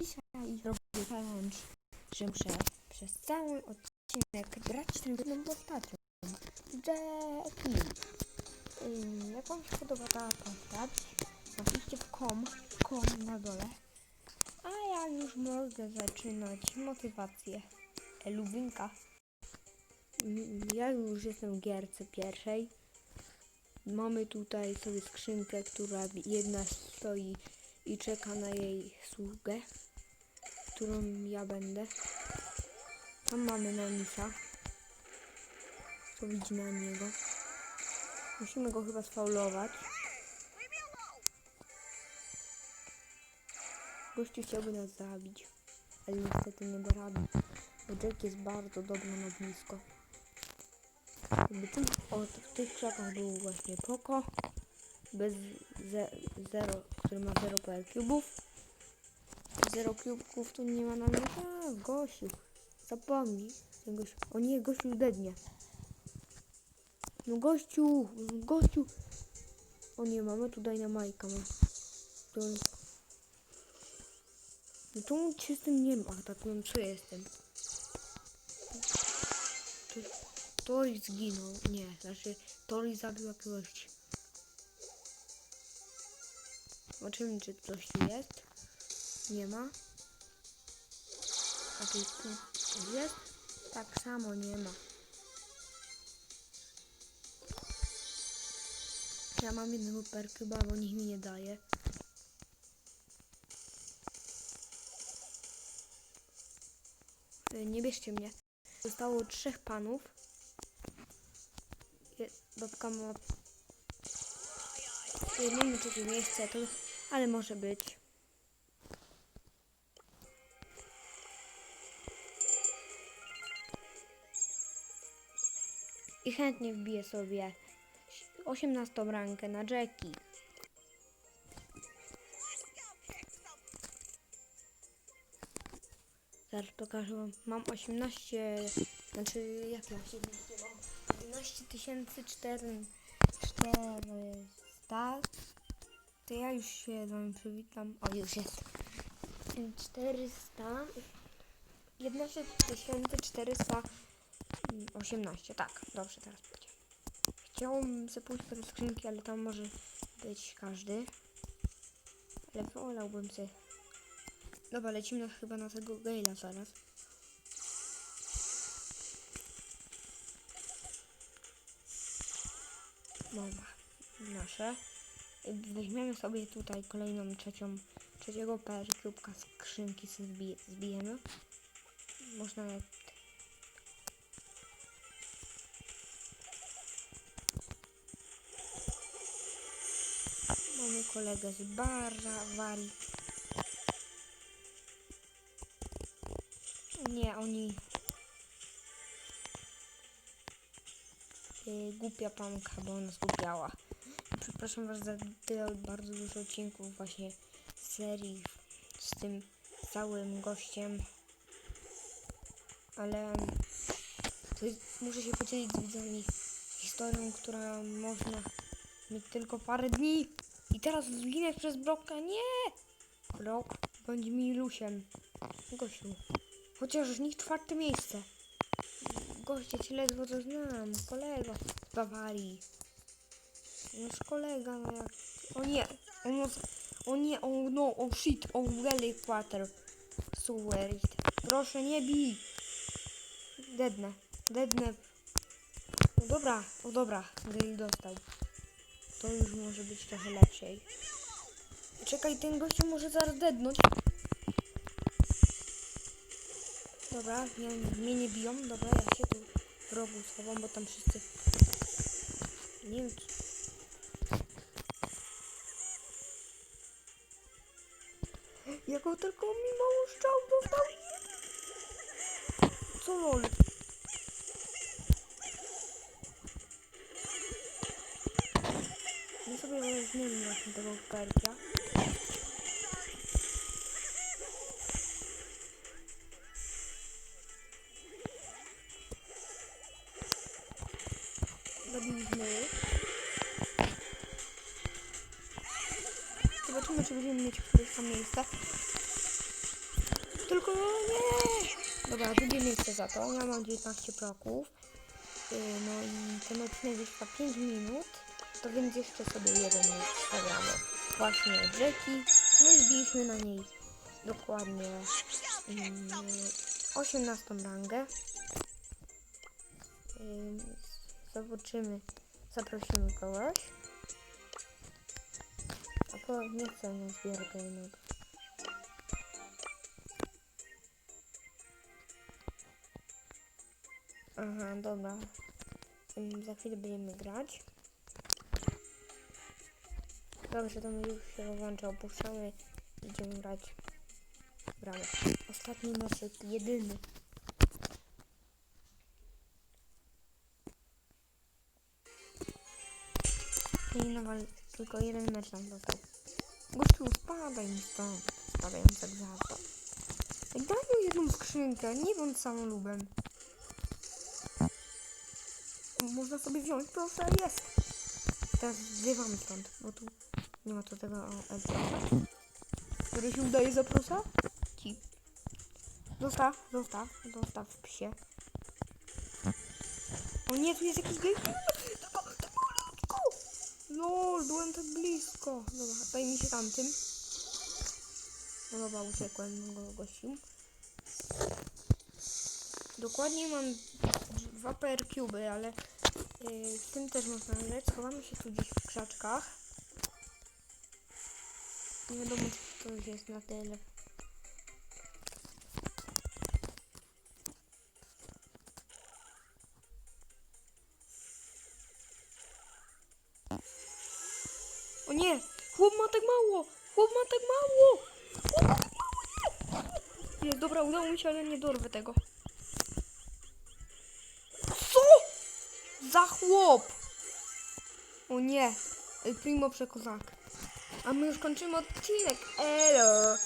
Dzisiaj zrobię challenge, że muszę przez cały odcinek grać tylko jedną postacią. Jackie. Jak wam się podoba ta postać, napiszcie w kom, kom na dole. A ja już mogę zaczynać motywację. E, Lubinka. Ja już jestem w gierce pierwszej. Mamy tutaj sobie skrzynkę, która jedna stoi i czeka na jej sługę, którą ja będę. Tam mamy Nanisa. Co widzi na niego. Musimy go chyba sfaulować. Gościu chciałby nas zabić, ale niestety nie da rady, bo Jack jest bardzo dobry na blisko. Jakby tym, o, w tych krzakach był właśnie Poko, bez ze, zero, który ma 0 PR cubów. 0 kubków tu nie ma na mnie. A, Gosiu, zapomnij. Ten. O nie, gościu dednie. No gościu, gościu. O nie, mamy tutaj na Majka. ma. To... No cię z tym nie ma? Atakują, co jestem? To, Tori zginął. Nie, znaczy Tori zabił jakiegoś Zobaczymy, czy coś jest. Nie ma. A tu jest? Tak samo nie ma. Ja mam jednego perkyba, bo nikt mi nie daje. Nie bierzcie mnie. Zostało trzech panów. Babka ma nie wiem, czy tu chcę, to, ale może być. I chętnie wbiję sobie 18 rankę na Jackie. Zaraz pokażę wam. Mam 18, znaczy jak ja 18 mam? 11 tysięcy 400. To ja już się z wami przywitam. O, już jest. 400. 11 418. Tak, dobrze, teraz będzie. Chciałbym sobie te skrzynki, ale tam może być każdy. Ale wolałbym sobie. Dobra, lecimy na, chyba na tego Gale'a zaraz. Dobra, nasze. Weźmiemy sobie tutaj kolejną trzecią, trzeciego perkubka skrzynki sobie zbije, zbijemy. Można Mamy kolegę z Bawarii. Nie, oni... Yy, głupia pamka, bo ona zgubiała. Przepraszam Was za tyle bardzo dużo odcinków właśnie serii z tym całym gościem. Ale muszę się podzielić z widzami historią, która można mieć tylko parę dni. I teraz zginę przez Broka. Nie! Brok bądź milusiem. Gościu. Chociaż niech czwarte miejsce. Goście cię ledwo to znam. Kolego z Bawarii. Nasz kolega, no jak... O nie! O, no, o nie, o no, o shit, o really water. Super. Proszę, nie bij! Dednę, dednę. No dobra, o dobra, Gale dostał. To już może być trochę lepszej. Czekaj, ten gościu może zaraz dednąć. Dobra, nie, mnie nie biją. Dobra, ja się tu w rogu schowam, bo tam wszyscy... Nie wiem. Jaką tylko mi mało strzał dostał. Co lol? Perkia. Zabiliśmy. Zobaczymy, czy będziemy mieć któreś tam miejsce. Dobra, drugie miejsce za to. Ja mam 19 bloków. Yy, no i ten odcinek trwa 5 minut. To więc jeszcze sobie jeden mecz Właśnie Jackie. No i zbiliśmy na niej dokładnie mm, 18 rangę. Ym, Zobaczymy. Zaprosimy kogoś. A to nie chcę na zbiórkę innego. Aha, dobra. Ym, Za chwilę będziemy grać. Dobrze, to my już się włącza, opuszczamy. Idziemy grać. Gramy. Ostatni meczek, jedyny. Nie nawal, tylko jeden mecz nam został. Gościu, spadaj mi stąd. Spadaj mi tak za to. Daj mu jedną skrzynkę, nie bądź samolubem. Można sobie wziąć, proszę, jest. Teraz zwiewamy stąd, bo tu nie ma tu tego o, Elfrasa. Który się udaje za prosa? Ci. Zostaw, zostaw, zostaw psie. O nie, tu jest jakiś gej. Lol, byłem tak blisko. Dobra, daj mi się tamtym. No dobra, uciekłem go gościu. Dokładnie mam dwa PR cuby, ale yy, tym też można grać. Schowamy się tu gdzieś w krzaczkach. Nie wiadomo, czy to już jest na tyle. O nie! Chłop ma tak mało! Chłop ma tak mało! Chłop ma tak mało! Nie! Nie, dobra, udało mi się, ale nie dorwę tego. Co? Za chłop! O nie! Primo przekozak. A my już kończymy odcinek. Elo!